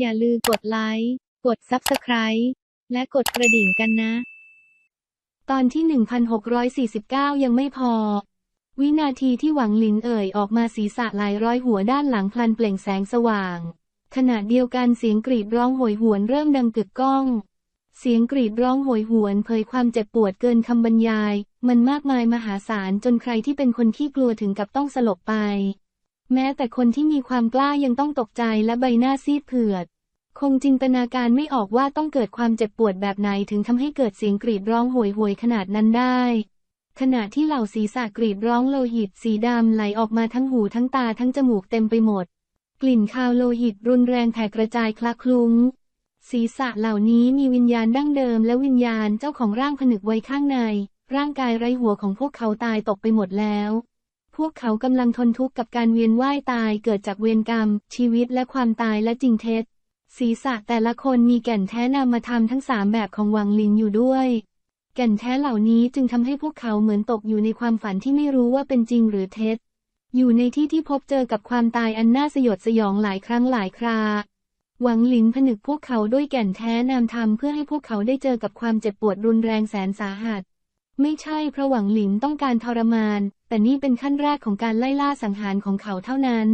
อย่าลืมกดไลค์ กด Subscribe และกดกระดิ่งกันนะ ตอนที่ 1649 ยังไม่พอ วินาทีที่หวังหลินเอ่ยออกมาศีรษะหลายร้อยหัวด้านหลังพลันเปล่งแสงสว่าง ขณะเดียวกันเสียงกรีดร้องโหยหวนเริ่มดังกึกก้อง เสียงกรีดร้องโหยหวนเผยความเจ็บปวดเกินคำบรรยาย มันมากมายมหาศาลจนใครที่เป็นคนขี้กลัวถึงกับต้องสลบไป แม้แต่คนที่มีความกล้ายังต้องตกใจและใบหน้าซีดเผือด คงจินตนาการไม่ออกว่าต้องเกิดความเจ็บปวดแบบไหนถึงทำให้เกิดเสียงกรีดร้องโหยหวยขนาดนั้นได้ ขณะที่เหล่าศีรษะกรีดร้องโลหิตสีดำไหลออกมาทั้งหูทั้งตาทั้งจมูกเต็มไปหมด กลิ่นคาวโลหิตรุนแรงแผ่กระจายคละคลุ้ง ศีรษะเหล่านี้มีวิญญาณดั้งเดิมและวิญญาณเจ้าของร่างผนึกไว้ข้างใน ร่างกายไร้หัวของพวกเขาตายตกไปหมดแล้ว พวกเขากำลังทนทุกข์กับการเวียนว่ายตายเกิดจากเวรกรรม ชีวิตและความตายและจริงเท็จ ศีรษะแต่ละคนมีแก่นแท้นามธรรมทั้งสามแบบของวังลินอยู่ด้วย แก่นแท้เหล่านี้จึงทำให้พวกเขาเหมือนตกอยู่ในความฝันที่ไม่รู้ว่าเป็นจริงหรือเท็จ อยู่ในที่ที่พบเจอกับความตายอันน่าสยดสยองหลายครั้งหลายคราหวังหลินผนึกพวกเขาด้วยแก่นแท้นามธรรมเพื่อให้พวกเขาได้เจอกับความเจ็บปวดรุนแรงแสนสาหัส ไม่ใช่เพราะหวังหลินต้องการทรมาน แต่นี่เป็นขั้นแรกของการไล่ล่าสังหารของเขาเท่านั้น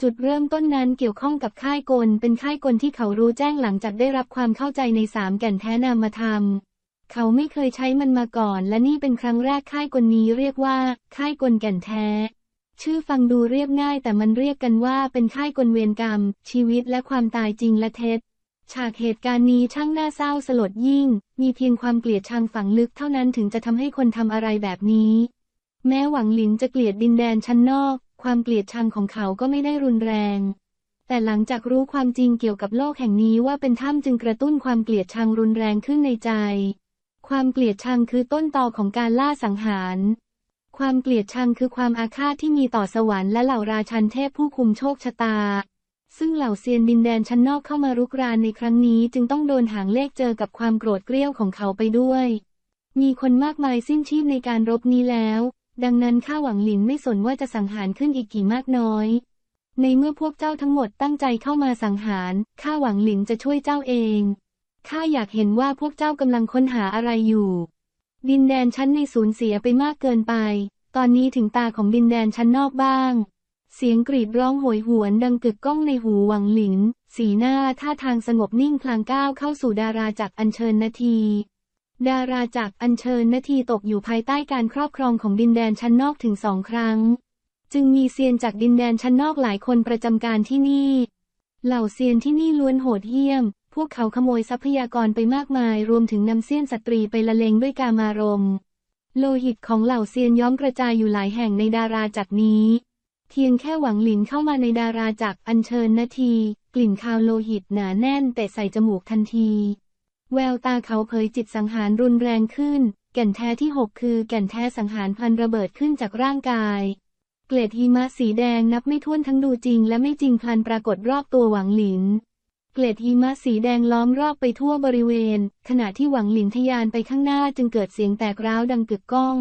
จุดเริ่มต้นนั้นเกี่ยวข้องกับค่ายกล เป็นค่ายกลที่เขารู้แจ้งหลังจากได้รับความเข้าใจในสามแก่นแท้นามธรรม เขาไม่เคยใช้มันมาก่อน และนี่เป็นครั้งแรกค่ายกลนี้เรียกว่า ค่ายกลแก่นแท้ ชื่อฟังดูเรียบง่ายแต่มันเรียกกันว่าเป็นค่ายกลเวรกรรม ชีวิตและความตายจริงและเท็จ ฉากเหตุการณ์นี้ช่างน่าเศร้าสลดยิ่ง มีเพียงความเกลียดชังฝังลึกเท่านั้นถึงจะทำให้คนทำอะไรแบบนี้ แม้หวังหลินจะเกลียดดินแดนชั้นนอก ความเกลียดชังของเขาก็ไม่ได้รุนแรง แต่หลังจากรู้ความจริงเกี่ยวกับโลกแห่งนี้ว่าเป็นถ้ำจึงกระตุ้นความเกลียดชังรุนแรงขึ้นในใจ ความเกลียดชังคือต้นตอของการล่าสังหาร ความเกลียดชังคือความอาฆาตที่มีต่อสวรรค์และเหล่าราชันเทพผู้คุมโชคชะตา ซึ่งเหล่าเซียนดินแดนชั้นนอกเข้ามารุกรานในครั้งนี้จึงต้องโดนหางเลขเจอกับความโกรธเกรี้ยวของเขาไปด้วย มีคนมากมายสิ้นชีพในการรบนี้แล้ว ดังนั้นข้าหวังหลินไม่สนว่าจะสังหารขึ้นอีกกี่มากน้อย ในเมื่อพวกเจ้าทั้งหมดตั้งใจเข้ามาสังหารข้าหวังหลินจะช่วยเจ้าเองข้าอยากเห็นว่าพวกเจ้ากำลังค้นหาอะไรอยู่ ดินแดนชั้นในสูญเสียไปมากเกินไป ตอนนี้ถึงตาของดินแดนชั้นนอกบ้าง เสียงกรีดร้องโหยหวนดังกึกก้องในหูหวังหลิน สีหน้าท่าทางสงบนิ่งพลางก้าวเข้าสู่ดาราจักรอัญเชิญนาที ดาราจักรอัญเชิญนาทีตกอยู่ภายใต้การครอบครองของดินแดนชั้นนอกถึงสองครั้ง จึงมีเซียนจากดินแดนชั้นนอกหลายคนประจำการที่นี่ เหล่าเซียนที่นี่ล้วนโหดเหี้ยม พวกเขาขโมยทรัพยากรไปมากมาย รวมถึงนำเซียนสตรีไปละเลงด้วยกามารม โลหิตของเหล่าเซียนย้อมกระจายอยู่หลายแห่งในดาราจักรนี้ เพียงแค่หวังหลินเข้ามาในดาราจักรอัญเชิญนาที กลิ่นคาวโลหิตหนาแน่นแต่ใส่จมูกทันที แววตาเขาเผยจิตสังหารรุนแรงขึ้น แก่นแท้ที่6คือแก่นแท้สังหารพันระเบิดขึ้นจากร่างกาย เกล็ดหิมะสีแดงนับไม่ถ้วนทั้งดูจริงและไม่จริงพันปรากฏรอบตัวหวังหลินเกล็ดหิมะสีแดงล้อมรอบไปทั่วบริเวณ ขณะที่หวังหลินทะยานไปข้างหน้าจึงเกิดเสียงแตกร้าวดังกึกก้อง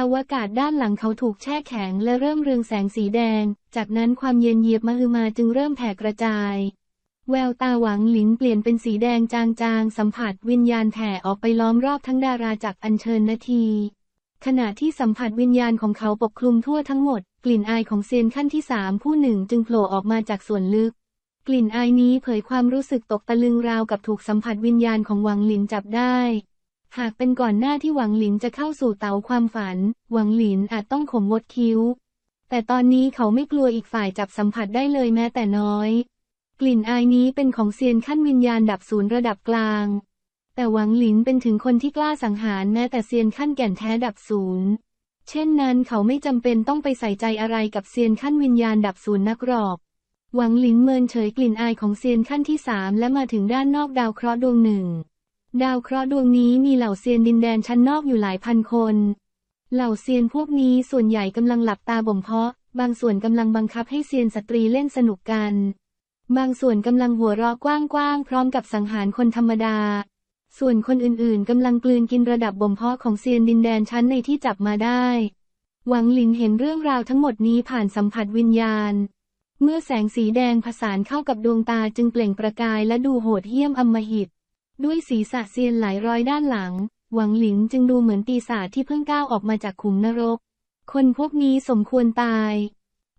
อวกาศด้านหลังเขาถูกแช่แข็งและเริ่มเรืองแสงสีแดง จากนั้นความเย็นเยียบมหึมาจึงเริ่มแผ่กระจาย แววตาหวังหลินเปลี่ยนเป็นสีแดงจางๆ สัมผัสวิญญาณแผ่ออกไปล้อมรอบทั้งดาราจักรอัญเชิญนาที ขณะที่สัมผัสวิญญาณของเขาปกคลุมทั่วทั้งหมด กลิ่นอายของเซียนขั้นที่สามผู้หนึ่งจึงโผล่ออกมาจากส่วนลึก กลิ่นอายนี้เผยความรู้สึกตกตะลึงราวกับถูกสัมผัสวิญญาณของหวังหลินจับได้ หากเป็นก่อนหน้าที่หวังหลินจะเข้าสู่เตาความฝัน หวังหลินอาจต้องขมวดคิ้ว แต่ตอนนี้เขาไม่กลัวอีกฝ่ายจับสัมผัสได้เลยแม้แต่น้อย กลิ่นอายนี้เป็นของเซียนขั้นวิญญาณดับศูนย์ระดับกลาง แต่หวังหลินเป็นถึงคนที่กล้าสังหารแม้แต่เซียนขั้นแก่นแท้ดับศูนย์ เช่นนั้นเขาไม่จำเป็นต้องไปใส่ใจอะไรกับเซียนขั้นวิญญาณดับศูนย์นักหรอกหวังหลินเมินเฉยกลิ่นอายของเซียนขั้นที่สามและมาถึงด้านนอกดาวเคราะห์ดวงหนึ่ง ดาวเคราะห์ดวงนี้มีเหล่าเซียนดินแดนชั้นนอกอยู่หลายพันคน เหล่าเซียนพวกนี้ส่วนใหญ่กำลังหลับตาบ่มเพาะ บางส่วนกำลังบังคับให้เซียนสตรีเล่นสนุกกัน บางส่วนกำลังหัวเราะกว้างๆพร้อมกับสังหารคนธรรมดา ส่วนคนอื่นๆกำลังกลืนกินระดับบ่มเพาะของเซียนดินแดนชั้นในที่จับมาได้ หวังหลินเห็นเรื่องราวทั้งหมดนี้ผ่านสัมผัสวิญญาณ เมื่อแสงสีแดงผสานเข้ากับดวงตาจึงเปล่งประกายและดูโหดเหี้ยมอำมหิต ด้วยศีรษะเซียนหลายร้อยด้านหลัง หวังหลินจึงดูเหมือนปีศาจที่เพิ่งก้าวออกมาจากขุมนรก คนพวกนี้สมควรตาย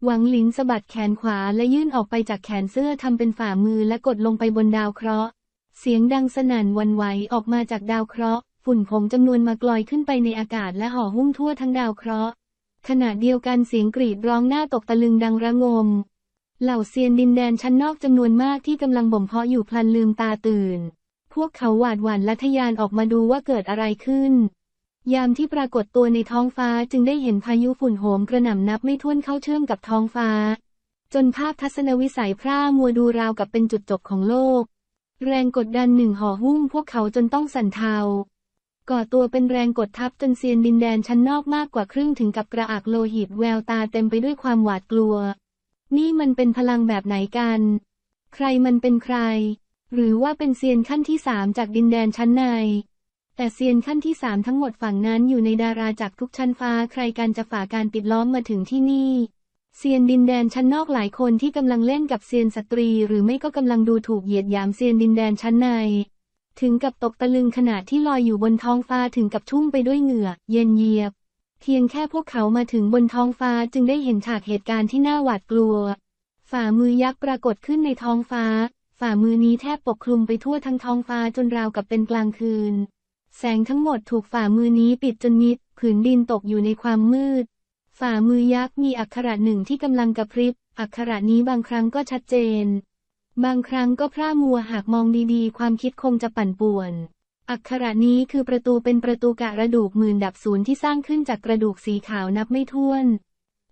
หวังหลินสะบัดแขนขวาและยื่นออกไปจากแขนเสื้อทำเป็นฝ่ามือและกดลงไปบนดาวเคราะห์ เสียงดังสนั่นวันไหวออกมาจากดาวเคราะห์ ฝุ่นผงจำนวนมากลอยขึ้นไปในอากาศและห่อหุ้มทั่วทั้งดาวเคราะห์ ขณะเดียวกันเสียงกรีดร้องหน้าตกตะลึงดังระงม เหล่าเซียนดินแดนชั้นนอกจำนวนมากที่กำลังบ่มเพาะอยู่พลันลืมตาตื่น พวกเขาหวาดหวั่นและทะยานออกมาดูว่าเกิดอะไรขึ้น ยามที่ปรากฏตัวในท้องฟ้าจึงได้เห็นพายุฝุ่นโหมกระหน่ำนับไม่ถ้วนเข้าเชื่อมกับท้องฟ้า จนภาพทัศนวิสัยพร่ามัวดูราวกับเป็นจุดจบของโลก แรงกดดันหนึ่งห่อหุ้มพวกเขาจนต้องสั่นเทาก่อตัวเป็นแรงกดทับจนเซียนดินแดนชั้นนอกมากกว่าครึ่งถึงกับกระอักโลหิตแววตาเต็มไปด้วยความหวาดกลัว นี่มันเป็นพลังแบบไหนกัน ใครมันเป็นใคร หรือว่าเป็นเซียนขั้นที่สามจากดินแดนชั้นใน แต่เซียนขั้นที่สามทั้งหมดฝั่งนั้นอยู่ในดาราจากทุกชั้นฟ้าใครกันจะฝ่าการปิดล้อมมาถึงที่นี่เซียนดินแดนชั้นนอกหลายคนที่กำลังเล่นกับเซียนสตรี หรือไม่ก็กำลังดูถูกเหยียดหยามเซียนดินแดนชั้นใน ถึงกับตกตะลึงขณะที่ลอยอยู่บนท้องฟ้าถึงกับชุ่มไปด้วยเหงื่อ เย็นเยียบ เพียงแค่พวกเขามาถึงบนท้องฟ้าจึงได้เห็นฉากเหตุการณ์ที่น่าหวาดกลัว ฝ่ามือยักษ์ปรากฏขึ้นในท้องฟ้า ฝ่ามือนี้แทบปกคลุมไปทั่วทั้งท้องฟ้าจนราวกับเป็นกลางคืน แสงทั้งหมดถูกฝ่ามือนี้ปิดจนมิด ผืนดินตกอยู่ในความมืด ฝ่ามือยักษ์มีอักขระหนึ่งที่กำลังกระพริบ อักขระนี้บางครั้งก็ชัดเจน บางครั้งก็พร่ามัวหากมองดีๆ ความคิดคงจะปั่นป่วน อักขระนี้คือประตูเป็นประตูกะระดูกหมื่นดับศูนย์ที่สร้างขึ้นจากกระดูกสีขาวนับไม่ถ้วน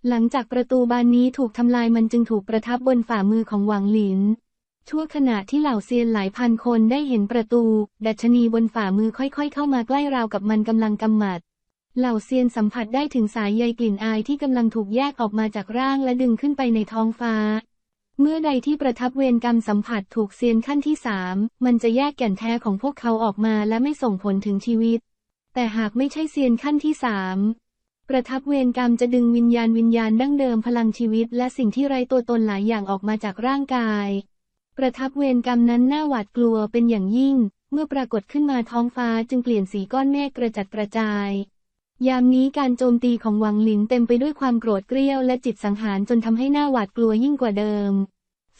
หลังจากประตูบานนี้ถูกทำลายมันจึงถูกประทับบนฝ่ามือของหวังหลิน ชั่วขณะที่เหล่าเซียนหลายพันคนได้เห็นประตู ดัชนีบนฝ่ามือค่อยๆ เข้ามาใกล้ราวกับมันกำลังกำหมัด เหล่าเซียนสัมผัสได้ถึงสายใยกลิ่นอายที่กำลังถูกแยกออกมาจากร่างและดึงขึ้นไปในท้องฟ้า เมื่อใดที่ประทับเวรกรรมสัมผัสถูกเซียนขั้นที่สามมันจะแยกแก่นแท้ของพวกเขาออกมาและไม่ส่งผลถึงชีวิต แต่หากไม่ใช่เซียนขั้นที่สามประทับเวรกรรมจะดึงวิญญาณวิญญาณดั้งเดิมพลังชีวิต และสิ่งที่ไร้ตัวตนหลายอย่างออกมาจากร่างกาย ประทับเวรกรรมนั้นน่าหวาดกลัวเป็นอย่างยิ่ง เมื่อปรากฏขึ้นมาท้องฟ้าจึงเปลี่ยนสีก้อนเมฆกระจัดกระจาย ยามนี้การโจมตีของหวังหลินเต็มไปด้วยความโกรธเกรี้ยวและจิตสังหารจนทำให้หน้าหวาดกลัวยิ่งกว่าเดิม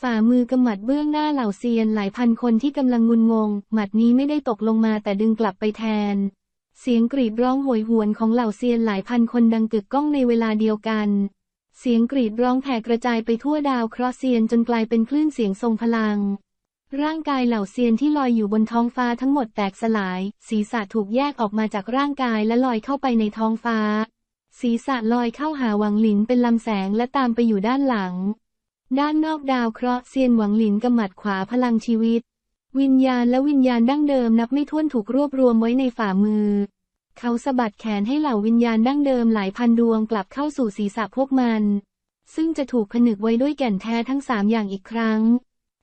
ฝ่ามือกำหมัดเบื้องหน้าเหล่าเซียนหลายพันคนที่กำลังงุนงง หมัดนี้ไม่ได้ตกลงมาแต่ดึงกลับไปแทน เสียงกรีดร้องโหยหวนของเหล่าเซียนหลายพันคนดังกึกก้องในเวลาเดียวกัน เสียงกรีดร้องแผ่กระจายไปทั่วดาวเคราะห์เซียนจนกลายเป็นคลื่นเสียงทรงพลัง ร่างกายเหล่าเซียนที่ลอยอยู่บนท้องฟ้าทั้งหมดแตกสลาย ศีรษะถูกแยกออกมาจากร่างกายและลอยเข้าไปในท้องฟ้า ศีรษะลอยเข้าหาหวังหลินเป็นลำแสงและตามไปอยู่ด้านหลัง ด้านนอกดาวเคราะห์เซียนหวังหลินกำหมัดขวาพลังชีวิต วิญญาณและวิญญาณดั้งเดิมนับไม่ถ้วนถูกรวบรวมไว้ในฝ่ามือ เขาสะบัดแขนให้เหล่าวิญญาณดั้งเดิมหลายพันดวงกลับเข้าสู่ศีรษะพวกมัน ซึ่งจะถูกผนึกไว้ด้วยแก่นแท้ทั้งสามอย่างอีกครั้ง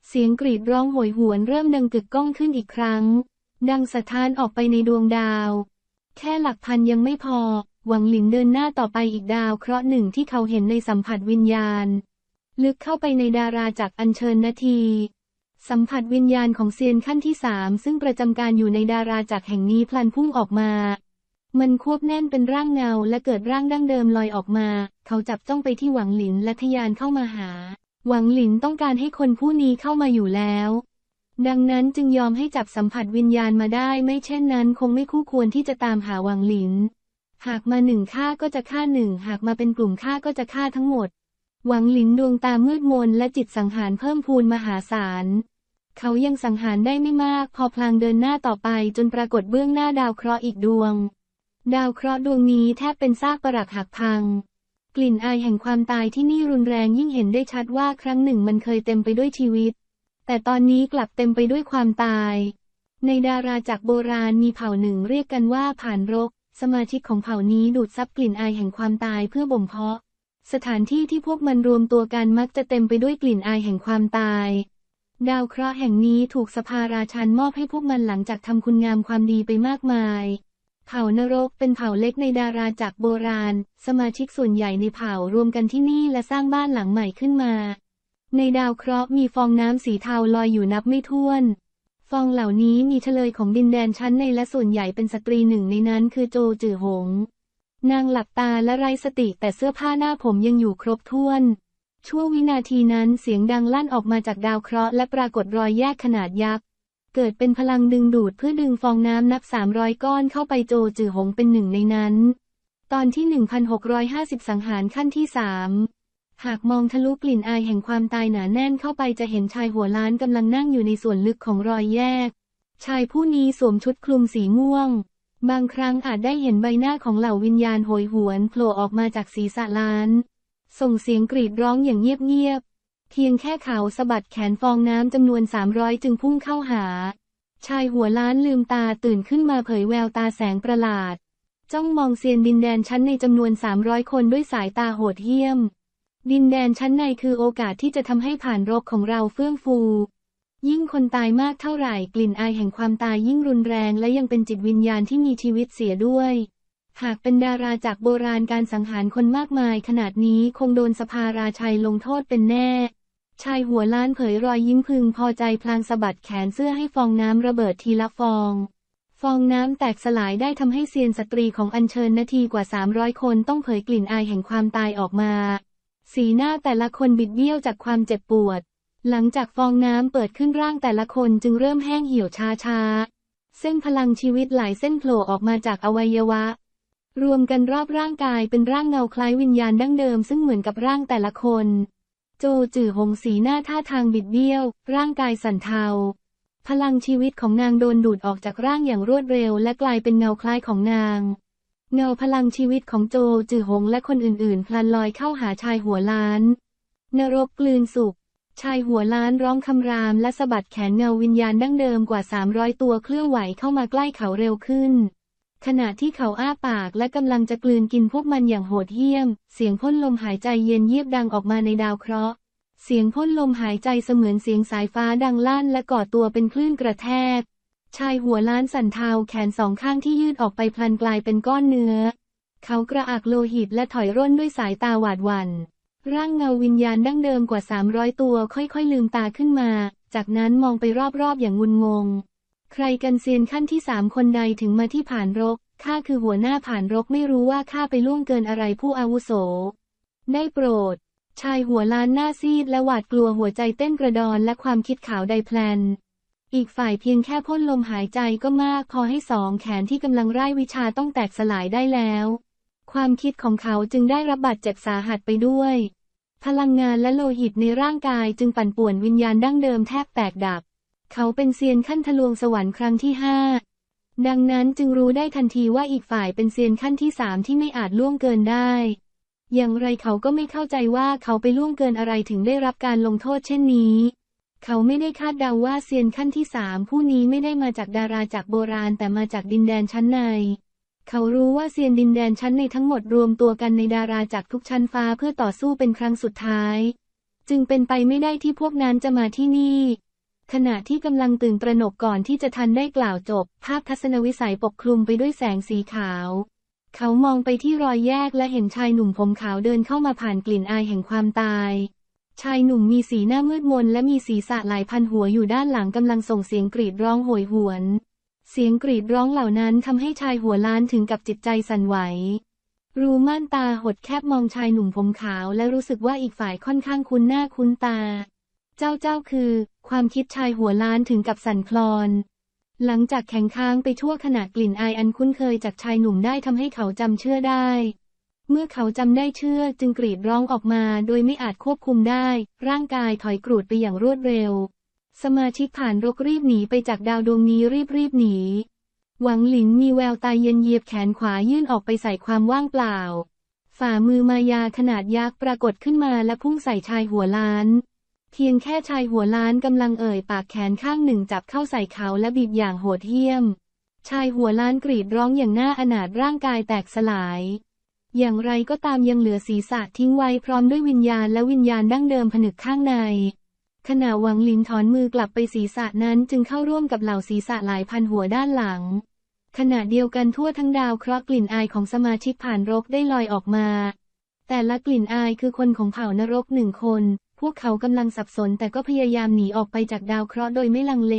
เสียงกรีดร้องโหยหวนเริ่มดังกึกก้องขึ้นอีกครั้ง ดังสะท้านออกไปในดวงดาว แค่หลักพันยังไม่พอ หวังหลินเดินหน้าต่อไปอีกดาวเคราะห์หนึ่งที่เขาเห็นในสัมผัสวิญญาณ ลึกเข้าไปในดาราจากอัญเชิญนาทีสัมผัสวิญญาณของเซียนขั้นที่สามซึ่งประจำการอยู่ในดาราจากแห่งนี้พลันพุ่งออกมา มันควบแน่นเป็นร่างเงาและเกิดร่างดั้งเดิมลอยออกมา เขาจับจ้องไปที่หวังหลินและทยานเข้ามาหา หวังหลินต้องการให้คนผู้นี้เข้ามาอยู่แล้ว ดังนั้นจึงยอมให้จับสัมผัสวิญญาณมาได้ ไม่เช่นนั้นคงไม่คู่ควรที่จะตามหาหวังหลิน หากมาหนึ่งฆ่าก็จะฆ่าหนึ่ง หากมาเป็นกลุ่มฆ่าก็จะฆ่าทั้งหมด หวังหลินดวงตามืดมนและจิตสังหารเพิ่มพูนมหาศาลเขายังสังหารได้ไม่มาก พอพลางเดินหน้าต่อไปจนปรากฏเบื้องหน้าดาวเคราะห์อีกดวง ดาวเคราะห์ดวงนี้แทบเป็นซากปรักหักพัง กลิ่นอายแห่งความตายที่นี่รุนแรงยิ่งเห็นได้ชัดว่าครั้งหนึ่งมันเคยเต็มไปด้วยชีวิต แต่ตอนนี้กลับเต็มไปด้วยความตาย ในดาราจากรโบราณมีเผ่าหนึ่งเรียกกันว่าผ่านรก สมาชิกของเผ่านี้ดูดซับกลิ่นอายแห่งความตายเพื่อบ่มเพาะ สถานที่ที่พวกมันรวมตัวกันมักจะเต็มไปด้วยกลิ่นอายแห่งความตาย ดาวเคราะห์แห่งนี้ถูกสภาราชันมอบให้พวกมันหลังจากทำคุณงามความดีไปมากมาย เผ่านรกเป็นเผ่าเล็กในดาราจากรโบราณ สมาชิกส่วนใหญ่ในเผ่ารวมกันที่นี่และสร้างบ้านหลังใหม่ขึ้นมา ในดาวเคราะห์มีฟองน้ำสีเทาลอยอยู่นับไม่ถ้วน ฟองเหล่านี้มีเฉลยของดินแดนชั้นในและส่วนใหญ่เป็นสตรีหนึ่งในนั้นคือโจจือหง นางหลับตาและไร้สติแต่เสื้อผ้าหน้าผมยังอยู่ครบถ้วนชั่ววินาทีนั้นเสียงดังลั่นออกมาจากดาวเคราะห์และปรากฏรอยแยกขนาดยักษ์ เกิดเป็นพลังดึงดูดเพื่อดึงฟองน้ำนับ 300 ก้อนเข้าไปโจจือหงเป็นหนึ่งในนั้น ตอนที่ 1650 สังหารขั้นที่3หากมองทะลุกลิ่นอายแห่งความตายหนาแน่นเข้าไปจะเห็นชายหัวล้านกำลังนั่งอยู่ในส่วนลึกของรอยแยก ชายผู้นี้สวมชุดคลุมสีม่วง บางครั้งอาจได้เห็นใบหน้าของเหล่าวิญญาณโหยหวนโผล่ออกมาจากศีรษะล้าน ส่งเสียงกรีดร้องอย่างเงียบๆ เพียงแค่เขาสะบัดแขนฟองน้ำจำนวน300จึงพุ่งเข้าหา ชายหัวล้านลืมตาตื่นขึ้นมาเผยแววตาแสงประหลาด จ้องมองเซียนดินแดนชั้นในจำนวน300คนด้วยสายตาโหดเหี้ยม ดินแดนชั้นในคือโอกาสที่จะทำให้ผ่านรกของเราเฟื่องฟู ยิ่งคนตายมากเท่าไหร่กลิ่นอายแห่งความตายยิ่งรุนแรงและยังเป็นจิตวิญญาณที่มีชีวิตเสียด้วยหากเป็นดาราจากโบราณการสังหารคนมากมายขนาดนี้คงโดนสภาราชัยลงโทษเป็นแน่ ชายหัวล้านเผยรอยยิ้มพึงพอใจพลางสะบัดแขนเสื้อให้ฟองน้ำระเบิดทีละฟอง ฟองน้ำแตกสลายได้ทำให้เซียนสตรีของอัญเชิญนาทีกว่า 300 คนต้องเผยกลิ่นอายแห่งความตายออกมา สีหน้าแต่ละคนบิดเบี้ยวจากความเจ็บปวด หลังจากฟองน้ำเปิดขึ้นร่างแต่ละคนจึงเริ่มแห้งเหี่ยวช้าช้าเส้นพลังชีวิตหลายเส้นโผล่ออกมาจากอวัยวะ รวมกันรอบร่างกายเป็นร่างเงาคล้ายวิญญาณดั้งเดิมซึ่งเหมือนกับร่างแต่ละคน โจจือหงสีหน้าท่าทางบิดเบี้ยว ร่างกายสั่นเทา พลังชีวิตของนางโดนดูดออกจากร่างอย่างรวดเร็ว และกลายเป็นเงาคล้ายของนาง เงาพลังชีวิตของโจจือหงและคนอื่นๆพลันลอยเข้าหาชายหัวล้าน นรกกลืนสุขชายหัวล้านร้องคำรามและสะบัดแขนเงาวิญญาณดั้งเดิมกว่า 300 ตัวเคลื่อนไหวเข้ามาใกล้เขาเร็วขึ้น ขณะที่เขาอ้าปากและกำลังจะกลืนกินพวกมันอย่างโหดเหี้ยม เสียงพ่นลมหายใจเย็นเยียบดังออกมาในดาวเคราะห์ เสียงพ่นลมหายใจเสมือนเสียงสายฟ้าดังลั่นและก่อตัวเป็นคลื่นกระแทก ชายหัวล้านสันเทาแขนสองข้างที่ยืดออกไปพลันกลายเป็นก้อนเนื้อ เขากระอักโลหิตและถอยร่นด้วยสายตาหวาดหวัน่น ร่างเงาวิญญาณดั้งเดิมกว่า 300 ตัวค่อยๆลืมตาขึ้นมา จากนั้นมองไปรอบๆอย่างงุนงง ใครกันเซียนขั้นที่สามคนใดถึงมาที่ผ่านรก ข้าคือหัวหน้าผ่านรกไม่รู้ว่าข้าไปล่วงเกินอะไรผู้อาวุโส ได้โปรด ชายหัวล้านหน้าซีดและหวาดกลัวหัวใจเต้นกระดอนและความคิดขาวใดแพลน อีกฝ่ายเพียงแค่พ่นลมหายใจก็มากพอให้สองแขนที่กำลังไร้วิชาต้องแตกสลายได้แล้ว ความคิดของเขาจึงได้รับบาดเจ็บสาหัสไปด้วย พลังงานและโลหิตในร่างกายจึงปั่นป่วนวิญญาณดั้งเดิมแทบแตกดับ เขาเป็นเซียนขั้นทะลวงสวรรค์ครั้งที่ห้าดังนั้นจึงรู้ได้ทันทีว่าอีกฝ่ายเป็นเซียนขั้นที่สามที่ไม่อาจล่วงเกินได้ อย่างไรเขาก็ไม่เข้าใจว่าเขาไปล่วงเกินอะไรถึงได้รับการลงโทษเช่นนี้ เขาไม่ได้คาดเดาว่าเซียนขั้นที่สามผู้นี้ไม่ได้มาจากดาราจากโบราณแต่มาจากดินแดนชั้นใน เขารู้ว่าเซียนดินแดนชั้นในทั้งหมดรวมตัวกันในดาราจากทุกชั้นฟ้าเพื่อต่อสู้เป็นครั้งสุดท้าย จึงเป็นไปไม่ได้ที่พวกนั้นจะมาที่นี่ ขณะที่กำลังตื่นตระหนกก่อนที่จะทันได้กล่าวจบ ภาพทัศนวิสัยปกคลุมไปด้วยแสงสีขาว เขามองไปที่รอยแยกและเห็นชายหนุ่มผมขาวเดินเข้ามาผ่านกลิ่นอายแห่งความตาย ชายหนุ่มมีสีหน้ามืดมนและมีศีรษะหลายพันหัวอยู่ด้านหลังกำลังส่งเสียงกรีดร้องโหยหวน เสียงกรีดร้องเหล่านั้นทำให้ชายหัวล้านถึงกับจิตใจสั่นไหวรูม่านตาหดแคบมองชายหนุ่มผมขาวและรู้สึกว่าอีกฝ่ายค่อนข้างคุ้นหน้าคุ้นตา เจ้าเจ้าคือ ความคิดชายหัวล้านถึงกับสั่นคลอน หลังจากแข็งค้างไปทั่วขณะกลิ่นอายอันคุ้นเคยจากชายหนุ่มได้ทำให้เขาจำเชื่อได้ เมื่อเขาจำได้เชื่อจึงกรีดร้องออกมาโดยไม่อาจควบคุมได้ ร่างกายถอยกรูดไปอย่างรวดเร็ว สมาชิกผ่านรกรีบหนีไปจากดาวดวงนี้รีบรีบหนีหวังหลินมีแววตาเย็นเยียบแขนขวายื่นออกไปใส่ความว่างเปล่า ฝ่ามือมายาขนาดยักษ์ปรากฏขึ้นมาและพุ่งใส่ชายหัวล้าน เพียงแค่ชายหัวล้านกำลังเอ่ยปากแขนข้างหนึ่งจับเข้าใส่เขาและบีบอย่างโหดเหี้ยม ชายหัวล้านกรีดร้องอย่างน่าอนาถร่างกายแตกสลาย อย่างไรก็ตามยังเหลือศีรษะทิ้งไว้พร้อมด้วยวิญญาณและวิญญาณดั้งเดิมผนึกข้างในขณะหวังลินถอนมือกลับไปศีรษะนั้นจึงเข้าร่วมกับเหล่าศีรษะหลายพันหัวด้านหลัง ขณะเดียวกันทั่วทั้งดาวเคราะห์กลิ่นอายของสมาชิกผ่านรกได้ลอยออกมา แต่ละกลิ่นอายคือคนของเผ่านรกหนึ่งคน พวกเขากำลังสับสนแต่ก็พยายามหนีออกไปจากดาวเคราะห์โดยไม่ลังเล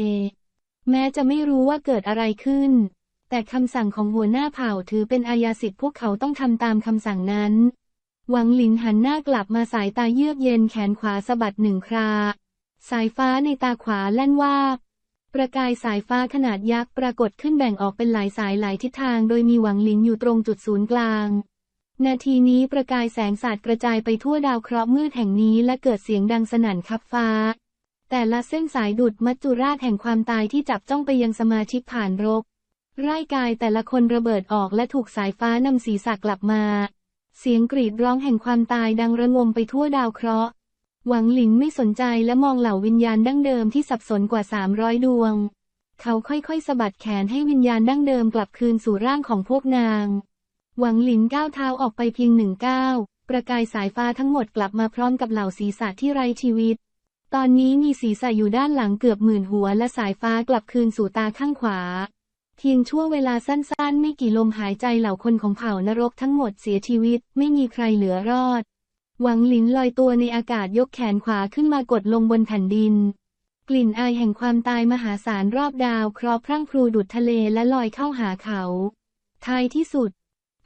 แม้จะไม่รู้ว่าเกิดอะไรขึ้น แต่คำสั่งของหัวหน้าเผ่าถือเป็นอาญาสิทธิ์พวกเขาต้องทำตามคำสั่งนั้นหวังหลินหันหน้ากลับมาสายตาเยือกเย็นแขนขวาสะบัดหนึ่งครา สายฟ้าในตาขวาแล่นวาบประกายสายฟ้าขนาดยักษ์ปรากฏขึ้นแบ่งออกเป็นหลายสายหลายทิศทาง โดยมีหวังหลินอยู่ตรงจุดศูนย์กลาง นาทีนี้ประกายแสงสาดกระจายไปทั่วดาวเคราะห์มืดแห่งนี้และเกิดเสียงดังสนั่นคับฟ้า แต่ละเส้นสายดุดมัจจุราชแห่งความตายที่จับจ้องไปยังสมาชิกผ่านรกร่ายกายแต่ละคนระเบิดออกและถูกสายฟ้านำศีรษะกลับมา เสียงกรีดร้องแห่งความตายดังระงมไปทั่วดาวเคราะห์ หวังหลินไม่สนใจและมองเหล่าวิญญาณดั้งเดิมที่สับสนกว่า 300 ดวง เขาค่อยๆสะบัดแขนให้วิญญาณดั้งเดิมกลับคืนสู่ร่างของพวกนาง หวังหลินก้าวเท้าออกไปเพียงหนึ่งก้าว ประกายสายฟ้าทั้งหมดกลับมาพร้อมกับเหล่าศีรษะที่ไร้ชีวิต ตอนนี้มีศีรษะอยู่ด้านหลังเกือบหมื่นหัวและสายฟ้ากลับคืนสู่ตาข้างขวา เพียงชั่วเวลาสั้นๆ ไม่กี่ลมหายใจเหล่าคนของเผ่านรกทั้งหมดเสียชีวิต ไม่มีใครเหลือรอด หวังหลินลอยตัวในอากาศยกแขนขวาขึ้นมากดลงบนแผ่นดิน กลิ่นอายแห่งความตายมหาศาลรอบดาว คราะห์พรั่งพรูดุดทะเลและลอยเข้าหาเขา ท้ายที่สุด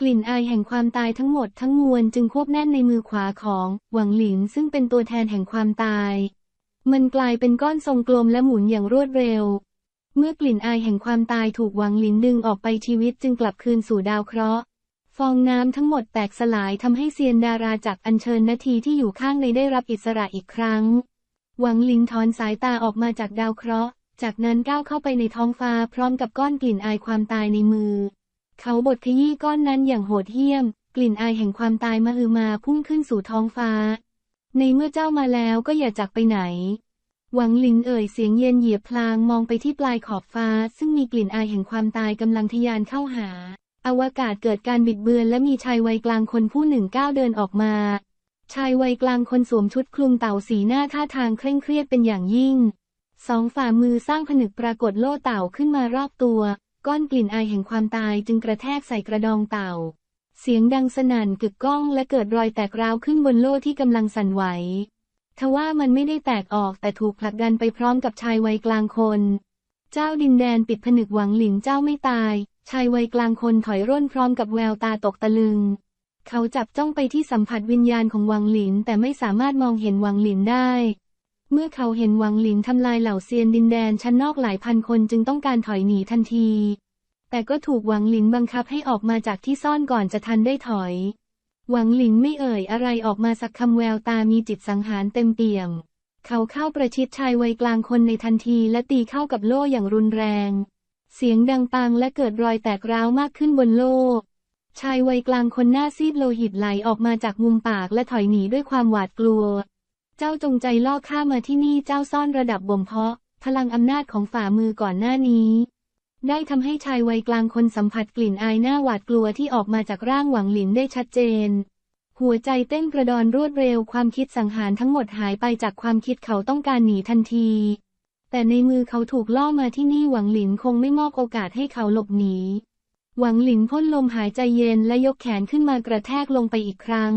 กลิ่นอายแห่งความตายทั้งหมดทั้งมวลจึงควบแน่นในมือขวาของหวังหลินซึ่งเป็นตัวแทนแห่งความตาย มันกลายเป็นก้อนทรงกลมและหมุนอย่างรวดเร็ว เมื่อกลิ่นอายแห่งความตายถูกหวังหลินดึงออกไปชีวิตจึงกลับคืนสู่ดาวเคราะห์ ฟองน้ำทั้งหมดแตกสลายทำให้เซียนดาราจากอัญเชิญนาทีที่อยู่ข้างในได้รับอิสระอีกครั้ง หวังหลินถอนสายตาออกมาจากดาวเคราะห์ จากนั้นก้าวเข้าไปในท้องฟ้าพร้อมกับก้อนกลิ่นอายความตายในมือ เขาบดขยี้ก้อนนั้นอย่างโหดเหี้ยม กลิ่นอายแห่งความตายมหึมาพุ่งขึ้นสู่ท้องฟ้า ในเมื่อเจ้ามาแล้วก็อย่าจากไปไหน หวังหลินเอ่ยเสียงเย็นเหยียบพลางมองไปที่ปลายขอบฟ้า ซึ่งมีกลิ่นอายแห่งความตายกำลังทะยานเข้าหา อวกาศเกิดการบิดเบือนและมีชายวัยกลางคนผู้หนึ่งก้าวเดินออกมา ชายวัยกลางคนสวมชุดคลุมเต่าสีหน้าท่าทางเคร่งเครียดเป็นอย่างยิ่งสองฝ่ามือสร้างผนึกปรากฏโล่เต่าขึ้นมารอบตัว ก้อนกลิ่นอายแห่งความตายจึงกระแทกใส่กระดองเต่า เสียงดังสนั่นกึกก้องและเกิดรอยแตกร้าวขึ้นบนโล่ที่กำลังสั่นไหว ทว่ามันไม่ได้แตกออกแต่ถูกผลักดันไปพร้อมกับชายวัยกลางคน เจ้าดินแดนปิดผนึกหวังหลินเจ้าไม่ตาย ชายวัยกลางคนถอยร่นพร้อมกับแววตาตกตะลึง เขาจับจ้องไปที่สัมผัสวิญญาณของหวังหลินแต่ไม่สามารถมองเห็นหวังหลินได้ เมื่อเขาเห็นหวังหลินทำลายเหล่าเซียนดินแดนชั้นนอกหลายพันคนจึงต้องการถอยหนีทันที แต่ก็ถูกหวังหลินบังคับให้ออกมาจากที่ซ่อนก่อนจะทันได้ถอย หวังหลินไม่เอ่ยอะไรออกมาสักคำแววตามีจิตสังหารเต็มเปี่ยม เขาเข้าประชิดชายวัยกลางคนในทันทีและตีเข้ากับโล่อย่างรุนแรง เสียงดังปังและเกิดรอยแตกร้าวมากขึ้นบนโล่ชายวัยกลางคนหน้าซีดโลหิตไหลออกมาจากมุมปากและถอยหนีด้วยความหวาดกลัว เจ้าจงใจล่อข้ามาที่นี่เจ้าซ่อนระดับบ่มเพาะ พลังอำนาจของฝ่ามือก่อนหน้านี้ ได้ทำให้ชายวัยกลางคนสัมผัสกลิ่นอายหน้าหวาดกลัวที่ออกมาจากร่างหวังหลินได้ชัดเจน หัวใจเต้นกระดอนรวดเร็วความคิดสังหารทั้งหมดหายไปจากความคิดเขาต้องการหนีทันที แต่ในมือเขาถูกล่อมาที่นี่หวังหลินคงไม่มอบโอกาสให้เขาหลบหนีหวังหลินพ่นลมหายใจเย็นและยกแขนขึ้นมากระแทกลงไปอีกครั้ง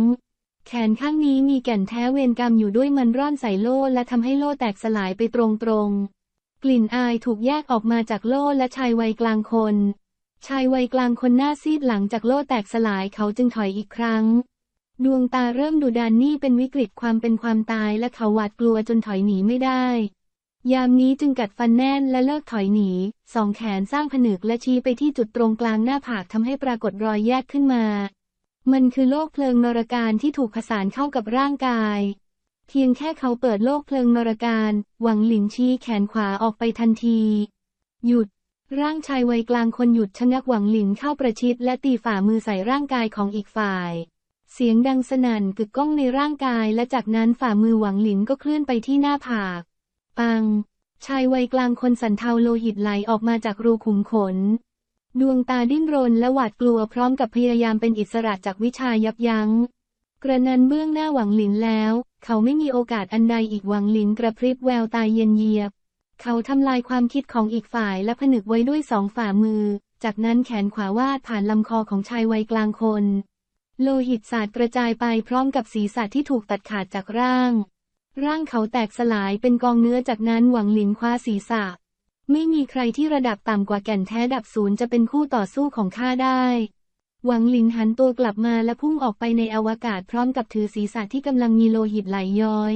แขนข้างนี้มีแก่นแท้เวรกรรมอยู่ด้วยมันร่อนใส่โล่และทำให้โล่แตกสลายไปตรงๆ กลิ่นอายถูกแยกออกมาจากโล่และชายวัยกลางคน ชายวัยกลางคนหน้าซีดหลังจากโล่แตกสลายเขาจึงถอยอีกครั้ง ดวงตาเริ่มดุดันนี่เป็นวิกฤตความเป็นความตายและเขาหวาดกลัวจนถอยหนีไม่ได้ ยามนี้จึงกัดฟันแน่นและเลิกถอยหนี สองแขนสร้างผนึกและชี้ไปที่จุดตรงกลางหน้าผากทำให้ปรากฏรอยแยกขึ้นมา มันคือโลกเพลิงนรการที่ถูกผสานเข้ากับร่างกาย เพียงแค่เขาเปิดโลกเพลิงนรการ หวังหลินชี้แขนขวาออกไปทันที หยุด ร่างชายวัยกลางคนหยุดชะงักหวังหลินเข้าประชิดและตีฝ่ามือใส่ร่างกายของอีกฝ่าย เสียงดังสนั่นกึกก้องในร่างกายและจากนั้นฝ่ามือหวังหลินก็เคลื่อนไปที่หน้าผาก ปัง ชายวัยกลางคนสันเทาโลหิตไหลออกมาจากรูขุมขน ดวงตาดิ้นรนและหวาดกลัวพร้อมกับพยายามเป็นอิสระจากวิชายับยัง้ง กระนั้นเบื้องหน้าหวังหลินแล้ว เขาไม่มีโอกาสอันใดอีกหวังหลินกระพริบแววตายเย็นเยียบ เขาทำลายความคิดของอีกฝ่ายและผนึกไว้ด้วยสองฝ่ามือ จากนั้นแขนขวาวาดผ่านลำคอของชายวัยกลางคน โลหิตสาดกระจายไปพร้อมกับศีรษะที่ถูกตัดขาดจากร่าง ร่างเขาแตกสลายเป็นกองเนื้อจากนั้นหวังหลินคว้าศีรษะ ไม่มีใครที่ระดับต่ำกว่าแก่นแท้ดับศูนย์จะเป็นคู่ต่อสู้ของข้าได้ หวังหลินหันตัวกลับมาและพุ่งออกไปในอวกาศพร้อมกับถือศีรษะที่กำลังมีโลหิตไหลย้อย